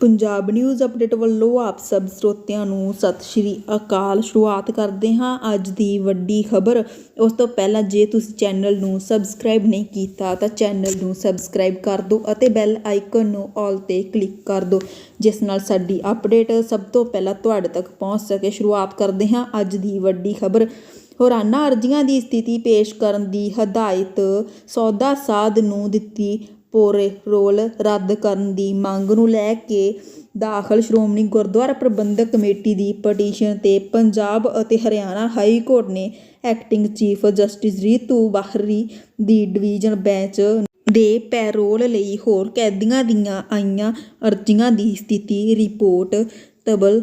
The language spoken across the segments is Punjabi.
ਪੰਜਾਬ ਨਿਊਜ਼ ਅਪਡੇਟ ਵੱਲੋਂ ਆਪ ਸਭ ਸਰੋਤਿਆਂ ਨੂੰ ਸਤਿ ਸ਼੍ਰੀ ਅਕਾਲ। ਸ਼ੁਰੂਆਤ ਕਰਦੇ ਹਾਂ ਅੱਜ ਦੀ ਵੱਡੀ ਖਬਰ। ਉਸ ਤੋਂ ਪਹਿਲਾਂ ਜੇ ਤੁਸੀਂ ਚੈਨਲ ਨੂੰ ਸਬਸਕ੍ਰਾਈਬ ਨਹੀਂ ਕੀਤਾ ਤਾਂ ਚੈਨਲ ਨੂੰ ਸਬਸਕ੍ਰਾਈਬ ਕਰ ਦਿਓ ਅਤੇ ਬੈਲ ਆਈਕਨ ਨੂੰ ਆਲ ਤੇ ਕਲਿੱਕ ਕਰ ਦਿਓ, ਜਿਸ ਨਾਲ ਸਾਡੀ ਅਪਡੇਟ ਸਭ ਤੋਂ ਪਹਿਲਾਂ ਤੁਹਾਡੇ ਤੱਕ ਪਹੁੰਚ ਸਕੇ। ਸ਼ੁਰੂਆਤ ਕਰਦੇ ਹਾਂ ਅੱਜ ਦੀ ਵੱਡੀ ਖਬਰ। ਹੋਰਾਨਾ ਅਰਜ਼ੀਆਂ ਦੀ ਸਥਿਤੀ ਪੇਸ਼ ਕਰਨ ਦੀ ਹਦਾਇਤ ਸੌਦਾ ਸਾਧ ਨੂੰ ਦਿੱਤੀ ਪੋਰੇ ਰੱਦ ਕਰਨ ਦੀ ਮੰਗ ਨੂੰ ਲੈ ਕੇ ਦਾਖਲ ਸ਼੍ਰੋਮਣੀ ਗੁਰਦੁਆਰਾ ਪ੍ਰਬੰਧਕ ਕਮੇਟੀ ਦੀ ਪਟੀਸ਼ਨ ਤੇ ਪੰਜਾਬ ਅਤੇ ਹਰਿਆਣਾ ਹਾਈ ਕੋਰਟ ਨੇ acting chief justice Ritu Bahri ਦੀ ਡਿਵੀਜ਼ਨ ਬੈਂਚ ਦੇ ਪੈਰੋਲ ਲਈ ਹੋਰ ਕੈਦੀਆਂ ਦੀਆਂ ਆਈਆਂ ਅਰਜ਼ੀਆਂ ਦੀ ਸਥਿਤੀ ਰਿਪੋਰਟ ਤਬਲ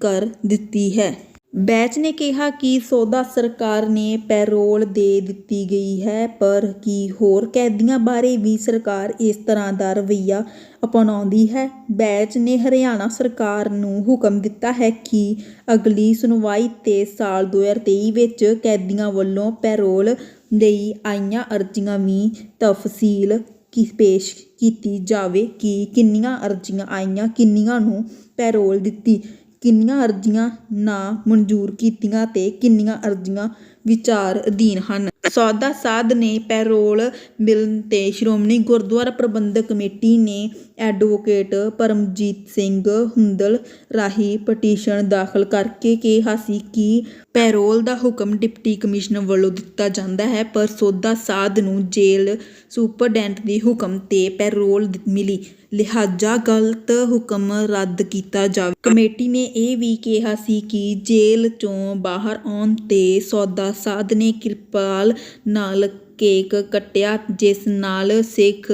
ਕਰ ਦਿੱਤੀ ਹੈ। ਬੈਚ ਨੇ ਕਿਹਾ ਕਿ ਸੌਦਾ ਸਰਕਾਰ ਨੇ ਪੈਰੋਲ ਦੇ ਦਿੱਤੀ ਗਈ ਹੈ, ਪਰ ਕੀ ਹੋਰ ਕੈਦੀਆਂ ਬਾਰੇ ਵੀ ਸਰਕਾਰ ਇਸ ਤਰ੍ਹਾਂ ਦਾ ਰਵੱਈਆ ਅਪਣਾਉਂਦੀ ਹੈ? ਬੈਚ ਨੇ ਹਰਿਆਣਾ ਸਰਕਾਰ ਨੂੰ ਹੁਕਮ ਦਿੱਤਾ ਹੈ ਕਿ ਅਗਲੀ ਸੁਣਵਾਈ ਤੇ ਸਾਲ 2023 ਵਿੱਚ ਕੈਦੀਆਂ ਵੱਲੋਂ ਪੈਰੋਲ ਲਈ ਆਈਆਂ ਅਰਜ਼ੀਆਂ ਵੀ ਤਫਸੀਲ ਕੀ ਪੇਸ਼ ਕੀਤੀ ਜਾਵੇ ਕਿ ਕਿੰਨੀਆਂ ਅਰਜ਼ੀਆਂ ਆਈਆਂ, ਕਿੰਨੀਆਂ ਨੂੰ ਪੈਰੋਲ ਦਿੱਤੀ ਕਿੰਨੀਆਂ ਅਰਜ਼ੀਆਂ ਨਾ ਮਨਜ਼ੂਰ ਕੀਤੀਆਂ ਅਤੇ ਕਿੰਨੀਆਂ ਅਰਜ਼ੀਆਂ ਵਿਚਾਰ ਅਧੀਨ ਹਨ। ਸੌਦਾ ਸਾਧ ਨੇ ਪੈਰੋਲ ਮਿਲਣ ਤੇ ਸ਼੍ਰੋਮਣੀ ਗੁਰਦੁਆਰਾ ਪ੍ਰਬੰਧਕ ਕਮੇਟੀ ਨੇ ਐਡਵੋਕੇਟ ਪਰਮਜੀਤ ਸਿੰਘ ਹੁੰਦਲ ਰਾਹੀਂ ਪਟੀਸ਼ਨ ਦਾਖਲ ਕਰਕੇ ਕਿਹਾ ਸੀ ਕਿ ਪੈਰੋਲ ਦਾ ਹੁਕਮ ਡਿਪਟੀ ਕਮਿਸ਼ਨਰ ਵੱਲੋਂ ਦਿੱਤਾ ਜਾਂਦਾ ਹੈ, ਪਰ ਸੌਦਾ ਸਾਧ ਨੂੰ ਜੇਲ੍ਹ ਸੁਪਰਡੈਂਟ ਦੇ ਹੁਕਮ ਤੇ ਪੈਰੋਲ ਮਿਲੀ। ਲਿਹਾਜ਼ਾ ਗਲਤ ਹੁਕਮ ਰੱਦ ਕੀਤਾ ਜਾਵੇ। ਕਮੇਟੀ ਨੇ ਇਹ ਵੀ ਕਿਹਾ ਸੀ ਕਿ ਜੇਲ੍ਹ ਚੋਂ ਬਾਹਰ ਆਉਣ ਤੇ ਸੌਦਾ ਸਾਧ ਨੇ ਕਿਰਪਾਲ ਨਾਲ ਕੇਕ ਕੱਟਿਆ, ਜਿਸ ਨਾਲ ਸਿੱਖ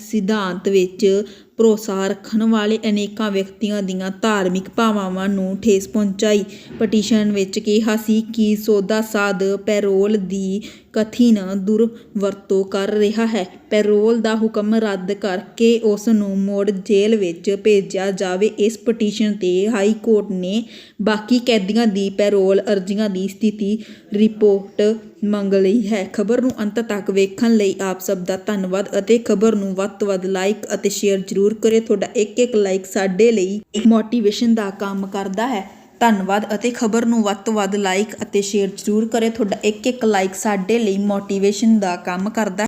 ਸਿਧਾਂਤ ਵਿੱਚ ਭਰੋਸਾ ਰੱਖਣ ਵਾਲੇ ਅਨੇਕਾਂ ਵਿਅਕਤੀਆਂ ਦੀਆਂ ਧਾਰਮਿਕ ਭਾਵਨਾਵਾਂ ਨੂੰ ਠੇਸ ਪਹੁੰਚਾਈ। ਪਟੀਸ਼ਨ ਵਿੱਚ ਕਿਹਾ ਸੀ ਕਿ ਸੌਦਾ ਸਾਧ ਪੈਰੋਲ ਦੀ ਕਥਿਨ ਦੁਰਵਰਤੋਂ ਕਰ ਰਿਹਾ ਹੈ। ਪੈਰੋਲ ਦਾ ਹੁਕਮ ਰੱਦ ਕਰਕੇ ਉਸ ਨੂੰ ਮੁੜ ਜੇਲ੍ਹ ਵਿੱਚ ਭੇਜਿਆ ਜਾਵੇ। ਇਸ ਪਟੀਸ਼ਨ ਤੇ ਹਾਈ ਕੋਰਟ ਨੇ ਬਾਕੀ ਕੈਦੀਆਂ ਦੀ ਪੈਰੋਲ ਅਰਜ਼ੀਆਂ ਦੀ ਸਥਿਤੀ ਰਿਪੋਰਟ ਮੰਗ ਲਈ ਹੈ। ਖਬਰ ਨੂੰ ਅੰਤ ਤੱਕ ਵੇਖਣ ਲਈ ਆਪ ਸਭ ਦਾ ਧੰਨਵਾਦ ਅਤੇ ਖਬਰ ਨੂੰ ਵੱਧ ਤੋਂ ਵੱਧ ਲਾਈਕ ਅਤੇ ਸ਼ੇਅਰ ਜ਼ਰੂਰ ਕਰੇ ਤੁਹਾਡਾ ਇੱਕ ਇੱਕ ਲਾਈਕ ਸਾਡੇ ਲਈ ਮੋਟੀਵੇਸ਼ਨ ਦਾ ਕੰਮ ਕਰਦਾ ਹੈ। ਧੰਨਵਾਦ ਅਤੇ ਖਬਰ ਨੂੰ ਵੱਧ ਤੋਂ ਵੱਧ ਲਾਈਕ ਅਤੇ ਸ਼ੇਅਰ ਜ਼ਰੂਰ ਕਰੇ ਤੁਹਾਡਾ ਇੱਕ ਇੱਕ ਲਾਈਕ ਸਾਡੇ ਲਈ ਮੋਟੀਵੇਸ਼ਨ ਦਾ ਕੰਮ ਕਰਦਾ